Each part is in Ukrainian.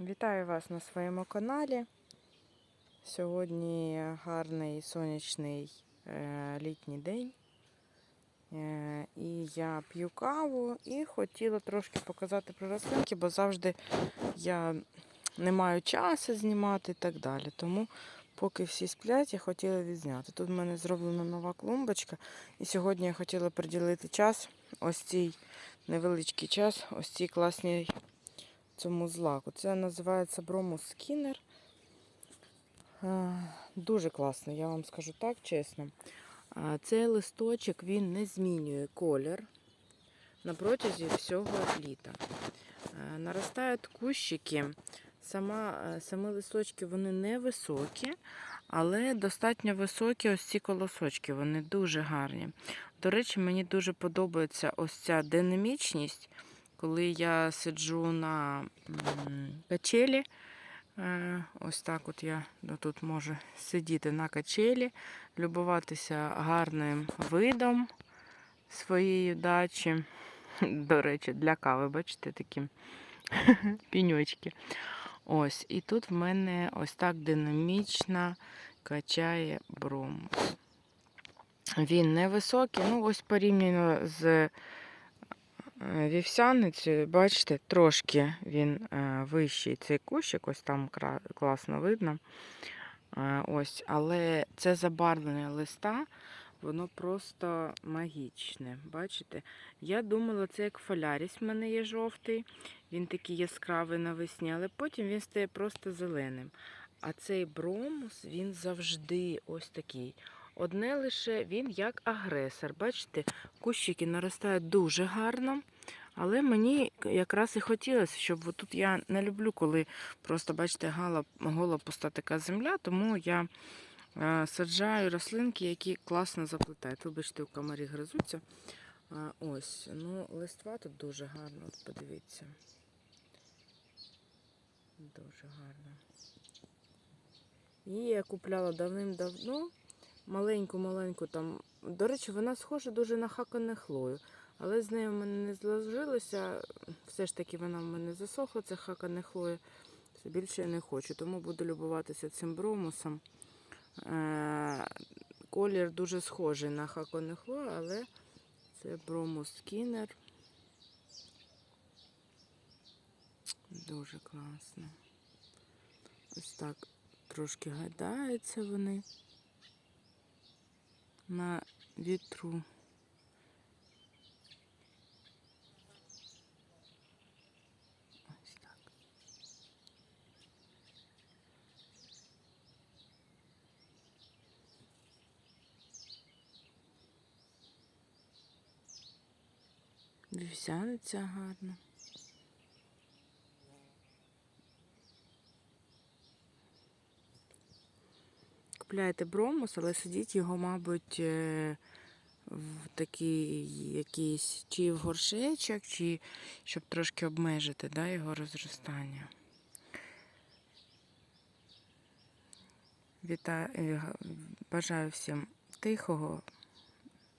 Вітаю вас на своєму каналі. Сьогодні гарний сонячний е, літній день. Е, і я п'ю каву і хотіла трошки показати про рослинки, бо завжди я не маю часу знімати і так далі. Тому, поки всі сплять, я хотіла відзняти. Тут в мене зроблена нова клумбочка. І сьогодні я хотіла приділити час, ось цей невеличкий час, ось цій класній цьому злаку. Це називається Бромус Скіннер. Дуже класно, я вам скажу так чесно. Цей листочок він не змінює колір на протязі всього літа. Е, Наростають кущики. Сама, е, самі листочки вони невисокі, але достатньо високі ось ці колосочки, вони дуже гарні. До речі, мені дуже подобається ось ця динамічність, коли я сиджу на качелі. Е, Ось так от я тут можу сидіти на качелі, любуватися гарним видом своєї дачі. До речі, для кави, бачите, такі піньочки. Ось, і тут в мене ось так динамічно качає бромус. Він невисокий, ну ось порівняно з е, вівсяницею, бачите, трошки він е, вищий цей кущик, ось там класно видно. Е, Ось, але це забарвлення листа, воно просто магічне. Бачите? Я думала, це як фоляріс в мене є жовтий. Він такий яскравий навесні, але потім він стає просто зеленим. А цей бромус, він завжди ось такий. Одне лише він як агресор. Бачите, кущики наростають дуже гарно. Але мені якраз і хотілося, щоб тут я не люблю, коли просто, бачите, гала, гола пуста така земля, тому я е, саджаю рослинки, які класно заплетають. Вибачте, у комарі гризуться. А, ось, ну, листва тут дуже гарно, от подивіться. Дуже гарно. Її я купляла давним-давно. Маленьку-маленьку там. До речі, вона схожа дуже на хакане хлою. Але з нею в мене не зложилося. Все ж таки вона в мене засохла, це хакане хлоя. Все більше я не хочу, тому буду любуватися цим бромусом. Е, Колір дуже схожий на хакане хлою, але це бромус скінер. Дуже класно. Ось так трошки гадаються вони на вітру. Ось так. Вівсяниця гарно. Купляєте бромус, але сидіть його, мабуть, е, в такий якийсь чи в горшечок, чи щоб трошки обмежити да, його розростання. Вітаю, е, бажаю всім тихого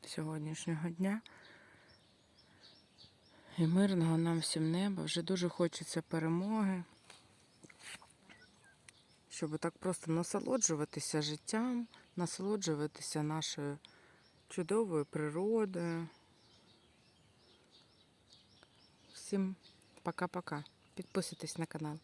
сьогоднішнього дня. І мирного нам всім неба. Вже дуже хочеться перемоги. Щоб так просто насолоджуватися життям, насолоджуватися нашою чудовою природою. Всім пока-пока. Підписуйтесь на канал.